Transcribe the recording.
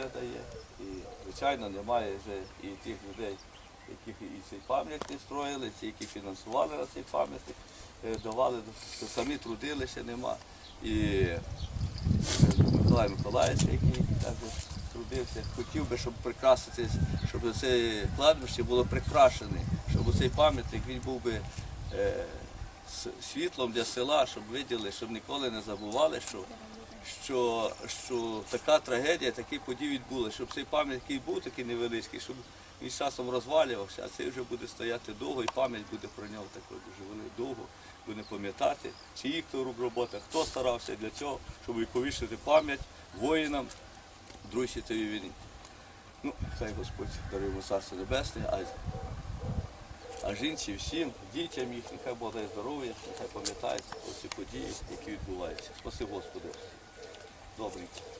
спокою дає. І, звичайно, немає вже і тих людей, які і цей пам'ятник строїли, ті, які фінансували на цей пам'ятник, е, давали, самі трудилися, нема. І е, Миколай Миколаївич, який також трудився, хотів би, щоб прикрасити, щоб це кладбище було прикрашене, щоб цей пам'ятник був би е, світлом для села, щоб виділи, щоб ніколи не забували, що, що, що така трагедія, такі події відбулися, щоб цей пам'ятник був такий невеличкий, щоб він з часом розвалювався, а цей вже буде стояти довго і пам'ять буде про нього такою дуже великою довго, буде пам'ятати, чиї хто рук робота, хто старався для цього, щоб увіковічити пам'ять воїнам Другої світової війни. Ну, хай Господь дарує царство небесне, а, жінці всім, дітям їх, нехай Бог дає здоров'я, нехай пам'ятають про ці події, які відбуваються. Спаси Господи. Добренько.